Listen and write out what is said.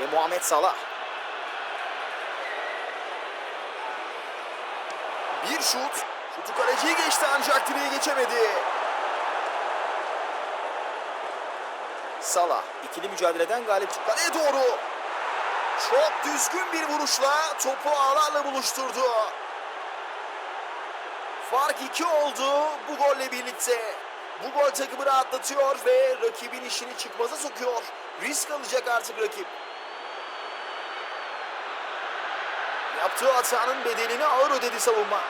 Ve Muhammed Salah. Bir şut. Şutu kaleciyi geçti ancak direğe geçemedi. Salah ikili mücadeleden galip çıktı. Kaleye doğru. Çok düzgün bir vuruşla topu ağlarla buluşturdu. Fark 2 oldu bu golle birlikte. Bu gol takımı rahatlatıyor ve rakibin işini çıkmaza sokuyor. Risk alacak artık rakip. Yaptığı hatanın bedelini ağır ödedi savunma.